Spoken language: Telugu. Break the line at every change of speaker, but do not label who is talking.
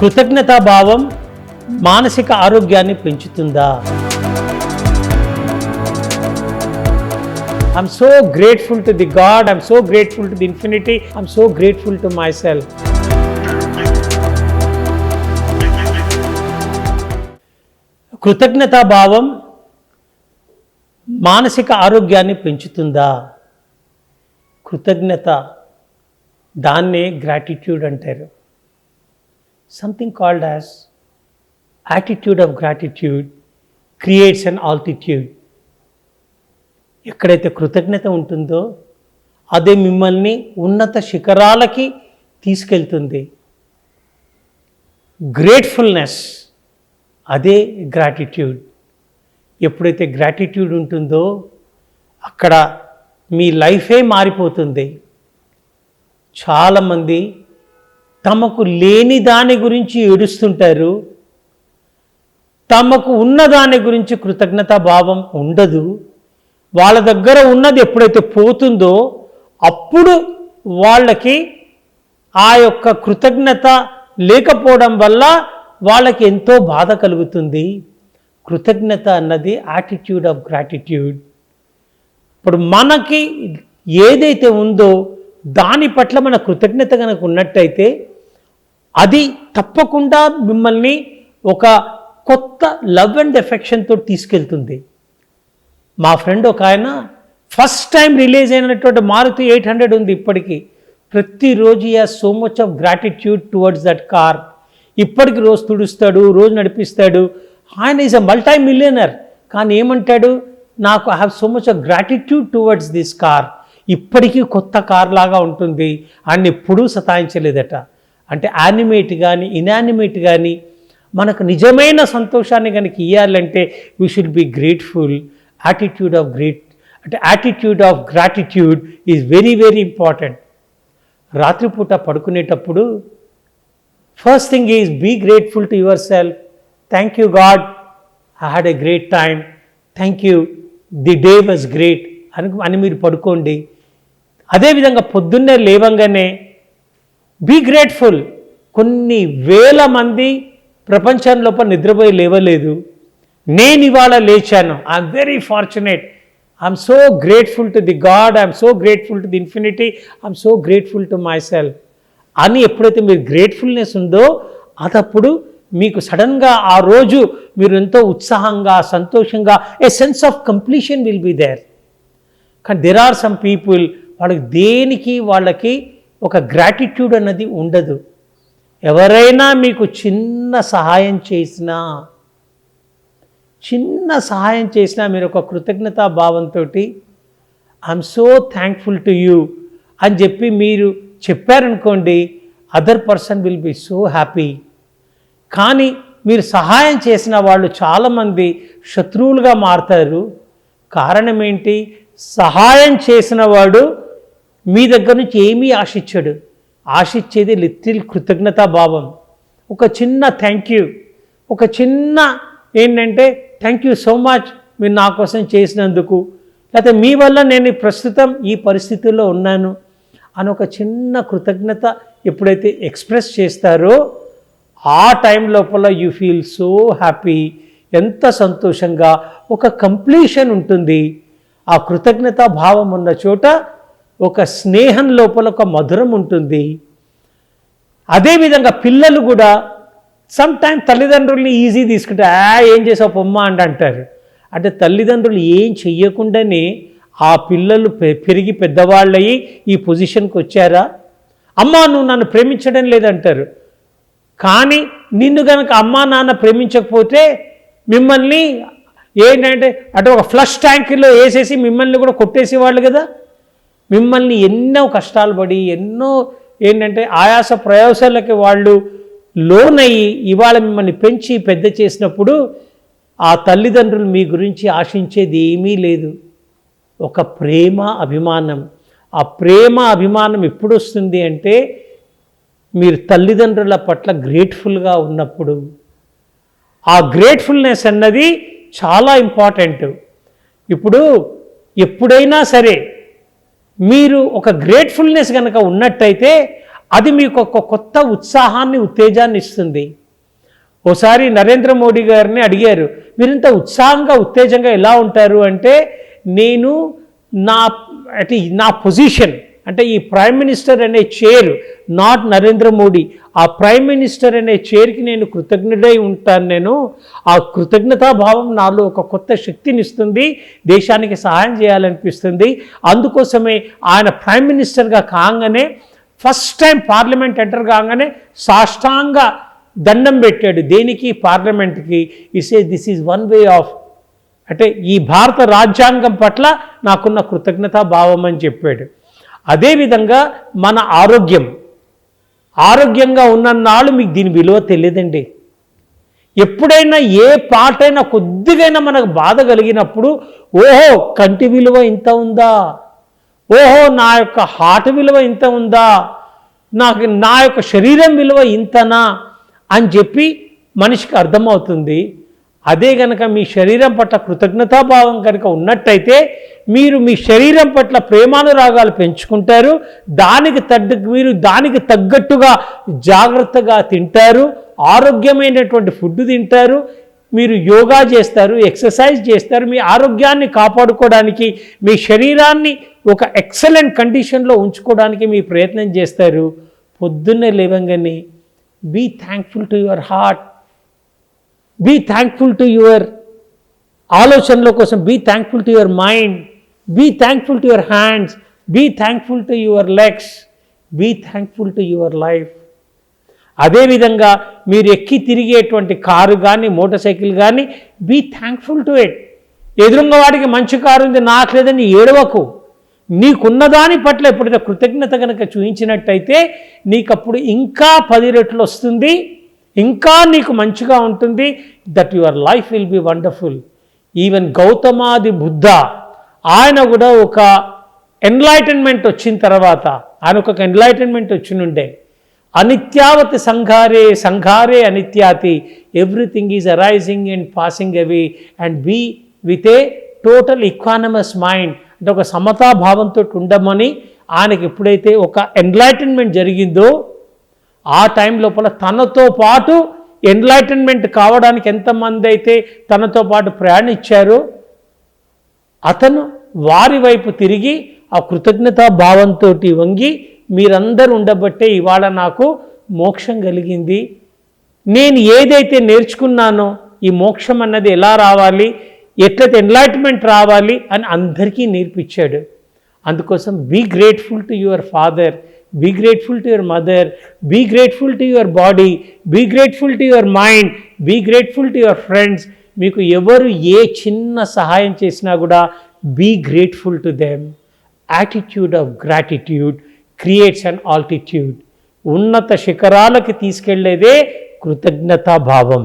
కృతజ్ఞతాభావం మానసిక ఆరోగ్యాన్ని పెంచుతుందా? I'm so grateful to the God I'm so grateful to the infinity I'm so grateful to myself కృతజ్ఞతాభావం మానసిక ఆరోగ్యాన్ని పెంచుతుందా? కృతజ్ఞత దాన్నే గ్రాటిట్యూడ్ అంటారు. Something called as attitude of gratitude creates an altitude ఎక్కడైతే కృతజ్ఞత ఉంటుందో అదే మిమ్మల్ని ఉన్నత శిఖరాలకి తీసుకెళ్తుంది. గ్రేట్ఫుల్నెస్ అదే గ్రాటిట్యూడ్ ఎప్పుడైతే గ్రాటిట్యూడ్ ఉంటుందో అక్కడ మీ లైఫే మారిపోతుంది. చాలామంది తమకు లేని దాని గురించి ఏడుస్తుంటారు. తమకు ఉన్న దాని గురించి కృతజ్ఞతా భావం ఉండదు. వాళ్ళ దగ్గర ఉన్నది ఎప్పుడైతే పోతుందో అప్పుడు వాళ్ళకి ఆ యొక్క కృతజ్ఞత లేకపోవడం వల్ల వాళ్ళకి ఎంతో బాధ కలుగుతుంది. కృతజ్ఞత అన్నది యాటిట్యూడ్ ఆఫ్ గ్రాటిట్యూడ్ ఇప్పుడు మనకి ఏదైతే ఉందో దాని పట్ల మన కృతజ్ఞత కనుక ఉన్నట్టయితే అది తప్పకుండా మిమ్మల్ని ఒక కొత్త లవ్ అండ్ ఎఫెక్షన్తో తీసుకెళ్తుంది. మా ఫ్రెండ్ ఒక ఆయన ఫస్ట్ టైం రిలీజ్ అయినటువంటి మారుతి ఎయిట్ హండ్రెడ్ ఉంది ఇప్పటికీ. ప్రతిరోజు yeah so much of gratitude towards that car ఇప్పటికి రోజు తుడుస్తాడు రోజు నడిపిస్తాడు. ఆయన ఈజ్ అ మల్టీ మిలియనర్ కానీ ఏమంటాడు? నాకు I have so much of gratitude towards this car ఇప్పటికీ కొత్త కార్ లాగా ఉంటుంది. ఆయన ఎప్పుడూ సతాయించలేదట. అంటే యానిమేట్ కానీ ఇనానిమేట్ కానీ మనకు నిజమైన సంతోషాన్ని కనుక ఇవ్వాలంటే we should be grateful attitude of great అంటే attitude of gratitude is very very important రాత్రిపూట పడుకునేటప్పుడు first thing is be grateful to yourself thank you God I had a great time thank you the day was great అని అని మీరు పడుకోండి. అదేవిధంగా పొద్దున్నే లేవంగానే బీ గ్రేట్ఫుల్ కొన్ని వేల మంది ప్రపంచం లోపల నిద్రపోయి లేవలేదు. నేను ఇవాళ లేచాను. I'm very fortunate I'm so grateful to the God I'm so grateful to the infinity I'm so grateful to myself అని ఎప్పుడైతే మీరు గ్రేట్ఫుల్నెస్ ఉందో అదప్పుడు మీకు సడన్గా ఆ రోజు మీరు ఎంతో ఉత్సాహంగా సంతోషంగా a sense of completion will be there కానీ దెర్ ఆర్ సమ్ పీపుల్ వాళ్ళకి దేనికి వాళ్ళకి ఒక గ్రాటిట్యూడ్ అన్నది ఉండదు. ఎవరైనా మీకు చిన్న సహాయం చేసినా చిన్న సహాయం చేసినా మీరు ఒక కృతజ్ఞతా భావంతో I'm so thankful to you అని చెప్పి మీరు చెప్పారనుకోండి other person will be so happy కానీ మీరు సహాయం చేసిన వాళ్ళు చాలామంది శత్రువులుగా మారుతారు. కారణం ఏంటి? సహాయం చేసిన వాడు మీ దగ్గర నుంచి ఏమీ ఆశించాడు. ఆశించేది లిటిల్ కృతజ్ఞతా భావం. ఒక చిన్న థ్యాంక్ యూ ఒక చిన్న ఏంటంటే థ్యాంక్ యూ సో మచ్ మీరు నా కోసం చేసినందుకు. లేకపోతే మీ వల్ల నేను ప్రస్తుతం ఈ పరిస్థితుల్లో ఉన్నాను అని ఒక చిన్న కృతజ్ఞత ఎప్పుడైతే ఎక్స్ప్రెస్ చేస్తారో ఆ టైం లోపల యూ ఫీల్ సో హ్యాపీ ఎంత సంతోషంగా ఒక కంప్లీషన్ ఉంటుంది. ఆ కృతజ్ఞతా భావం ఉన్న చోట ఒక స్నేహం లోపల ఒక మధురం ఉంటుంది. అదేవిధంగా పిల్లలు కూడా సమ్ టైం తల్లిదండ్రుల్ని ఈజీ తీసుకుంటే ఆ ఏం చేసావు పొమ్మ అంట అంటారు. అంటే తల్లిదండ్రులు ఏం చెయ్యకుండానే ఆ పిల్లలు పె- పెరిగి పెద్దవాళ్ళయి ఈ పొజిషన్కి వచ్చారా? అమ్మా నువ్వు నన్ను ప్రేమించడం లేదంటారు. కానీ నిన్ను కనుక అమ్మా నాన్న ప్రేమించకపోతే మిమ్మల్ని ఏంటంటే అంటే ఒక ఫ్లష్ ట్యాంకులో వేసేసి మిమ్మల్ని కూడా కొట్టేసేవాళ్ళు కదా? మిమ్మల్ని ఎన్నో కష్టాలు పడి ఎన్నో ఏంటంటే ఆయాస ప్రయాసాలకి వాళ్ళు లోనయ్యి ఇవాళ మిమ్మల్ని పెంచి పెద్ద చేసినప్పుడు ఆ తల్లిదండ్రులు మీ గురించి ఆశించేది ఏమీ లేదు. ఒక ప్రేమ అభిమానం. ఆ ప్రేమ అభిమానం ఎప్పుడు వస్తుంది అంటే మీరు తల్లిదండ్రుల పట్ల గ్రేట్ఫుల్గా ఉన్నప్పుడు. ఆ గ్రేట్ఫుల్నెస్ అన్నది చాలా ఇంపార్టెంట్. ఇప్పుడు ఎప్పుడైనా సరే మీరు ఒక గ్రేట్ఫుల్నెస్ కనుక ఉన్నట్టయితే అది మీకు ఒక కొత్త ఉత్సాహాన్ని ఉత్తేజాన్ని ఇస్తుంది. ఓసారి నరేంద్ర మోడీ గారిని అడిగారు మీరింత ఉత్సాహంగా ఉత్తేజంగా ఎలా ఉంటారు? అంటే నేను నా అంటే నా పొజిషన్ అంటే ఈ ప్రైమ్ మినిస్టర్ అనే చైర్ నాట్ నరేంద్ర మోడీ ఆ ప్రైమ్ మినిస్టర్ అనే చైర్కి నేను కృతజ్ఞుడై ఉంటాను నేను. ఆ కృతజ్ఞతాభావం నాలో ఒక కొత్త శక్తిని ఇస్తుంది దేశానికి సహాయం చేయాలనిపిస్తుంది. అందుకోసమే ఆయన ప్రైమ్ మినిస్టర్గా కాగానే ఫస్ట్ టైం పార్లమెంట్ ఎంటర్ కాగానే సాష్టాంగ దండం పెట్టాడు. దేనికి? పార్లమెంట్కి ఇసే this is one way of అంటే ఈ భారత రాజ్యాంగం పట్ల నాకున్న కృతజ్ఞతా భావం అని చెప్పాడు. అదేవిధంగా మన ఆరోగ్యం. ఆరోగ్యంగా ఉన్నన్నాళ్ళు మీకు దీని విలువ తెలియదండి. ఎప్పుడైనా ఏ పాటైనా కొద్దిగైనా మనకు బాధ కలిగినప్పుడు ఓహో కంటి విలువ ఇంత ఉందా? ఓహో నా యొక్క హార్ట్ విలువ ఇంత ఉందా? నాకు నా యొక్క శరీరం విలువ ఇంతనా? అని చెప్పి మనిషికి అర్థమవుతుంది. అదే గనక మీ శరీరం పట్ల కృతజ్ఞతాభావం కనుక ఉన్నట్టయితే మీరు మీ శరీరం పట్ల ప్రేమానురాగాలు పెంచుకుంటారు. దానికి తగ్గ మీరు దానికి తగ్గట్టుగా జాగ్రత్తగా తింటారు. ఆరోగ్యమైనటువంటి ఫుడ్ తింటారు. మీరు యోగా చేస్తారు ఎక్సర్సైజ్ చేస్తారు. మీ ఆరోగ్యాన్ని కాపాడుకోవడానికి మీ శరీరాన్ని ఒక ఎక్సలెంట్ కండిషన్లో ఉంచుకోవడానికి మీ ప్రయత్నం చేస్తారు. పొద్దున్నే లేవంగానే be thankful to your heart. Be thankful to your ఆలోచనల కోసం be thankful to your mind be thankful to your hands be thankful to your legs be thankful to your life అదేవిధంగా మీరు ఎక్కి తిరిగేటువంటి కారు కానీ మోటార్ సైకిల్ కానీ బీ థ్యాంక్ఫుల్ టు ఇట్ ఎదురున్న వాడికి మంచి కారు ఉంది నాకు లేదని ఏడవకు. నీకున్న దాని పట్ల ఎప్పుడైతే కృతజ్ఞత కనుక చూపించినట్టయితే నీకప్పుడు ఇంకా పది రెట్లు వస్తుంది. ఇంకా నీకు మంచిగా ఉంటుంది that your life will be wonderful even గౌతమాది Buddha ఆయన కూడా ఒక ఎన్లైటన్మెంట్ వచ్చిన తర్వాత ఆయన ఒక ఎన్లైటన్మెంట్ వచ్చినుండే. అనిత్యావతి సంఘారే సంఘారే అనిత్యాతి everything is arising and passing away and be with a total equanimous mind అంటే ఒక సమతాభావంతో ఉండమని ఆయనకి ఎప్పుడైతే ఒక ఎన్లైటన్మెంట్ జరిగిందో ఆ టైం లోపల తనతో పాటు ఎన్లైటన్మెంట్ కావడానికి ఎంతమంది అయితే తనతో పాటు ప్రయాణించారో అతను వారి వైపు తిరిగి ఆ కృతజ్ఞతా భావంతో వంగి మీరందరూ ఉండబట్టే ఇవాళ నాకు మోక్షం కలిగింది. నేను ఏదైతే నేర్చుకున్నానో ఈ మోక్షం అన్నది ఎలా రావాలి ఎట్లయితే ఎన్లైట్మెంట్ రావాలి అని అందరికీ నేర్పించాడు. అందుకోసం be grateful to your father be grateful to your mother be grateful to your body be grateful to your mind be grateful to your friends మీకు ఎవరు ఏ చిన్న సహాయం చేసినా కూడా be grateful to them attitude of gratitude creates an altitude ఉన్నత శిఖరాలకి తీసుకెళ్ళేదే కృతజ్ఞతాభావం